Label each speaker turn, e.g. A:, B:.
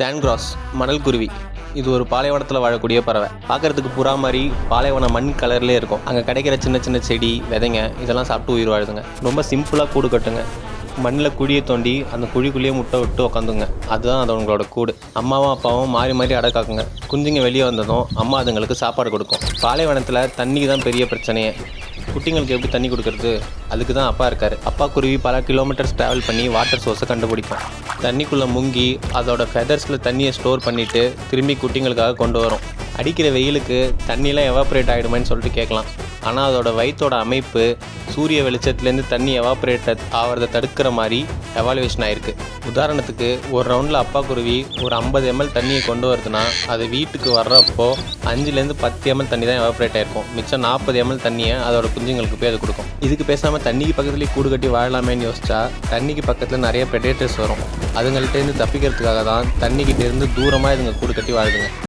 A: சாண்ட்கிராஸ் மணல் குருவி இது ஒரு பாலைவனத்தில் வாழக்கூடிய பறவை. பார்க்கறதுக்கு புறா மாதிரி பாலைவன மண் கலர்லேயே இருக்கும். அங்கே கிடைக்கிற சின்ன சின்ன செடி விதைங்க இதெல்லாம் சாப்பிட்டு உயிர் வாழுதுங்க. ரொம்ப சிம்பிளாக கூடு கட்டுங்க. மண்ணில் குழியை தோண்டி அந்த குழிக்குள்ளேயே முட்டை விட்டு உக்காந்துங்க. அதுதான் அதவங்களோட கூடு. அம்மாவும் அப்பாவும் மாறி மாறி அடக்காக்குங்க குஞ்சுங்க வெளியே வந்ததும் அம்மா அதுங்களுக்கு சாப்பாடு கொடுக்கும். பாலைவனத்தில் தண்ணிக்கு தான் பெரிய பிரச்சனையே. குட்டிங்களுக்கு எப்படி தண்ணி கொடுக்கறது? அதுக்கு தான் அப்பா இருக்கார். அப்பா குருவி பல கிலோமீட்டர்ஸ் ட்ராவல் பண்ணி வாட்டர் சோர்ஸை கண்டுபிடிப்பேன். தண்ணிக்குள்ளே முங்கி அதோட ஃபெதர்ஸில் தண்ணியை ஸ்டோர் பண்ணிவிட்டு திரும்பி குட்டிங்களுக்காக கொண்டு வரும். அடிக்கிற வெயிலுக்கு தண்ணியெலாம் எவாப்ரேட் ஆகிடுமேன்னு சொல்லிட்டு கேட்கலாம். ஆனால் அதோட வயிற்றோட அமைப்பு சூரிய வெளிச்சத்துலேருந்து தண்ணி எவாப்ரேட் ஆகிறத தடுக்கிற மாதிரி எவாலுவேஷன் ஆயிருக்கு. உதாரணத்துக்கு ஒரு ரவுண்டில் அப்பா குருவி ஒரு ஐம்பது எம்எல் தண்ணியை கொண்டு வருதுன்னா அது வீட்டுக்கு வர்றப்போ அஞ்சுலேருந்து பத்து எம்எல் தண்ணி தான் எவாப்ரேட் ஆயிருக்கும். மிச்சம் நாற்பது எம்எல் தண்ணியை அதோட குஞ்சுங்களுக்கு போய் அது கொடுக்கும். இதுக்கு பேசாமல் தண்ணிக்கு பக்கத்துலேயே கூடு கட்டி வாழலாமேன்னு யோசிச்சா தண்ணிக்கு பக்கத்தில் நிறைய பெடேட்டர்ஸ் வரும். அதுங்கள்ட்டேருந்து தப்பிக்கிறதுக்காக தான் தண்ணிக்கிட்டேருந்து தூரமாக இதுங்க கூடு கட்டி வாழுதுங்க.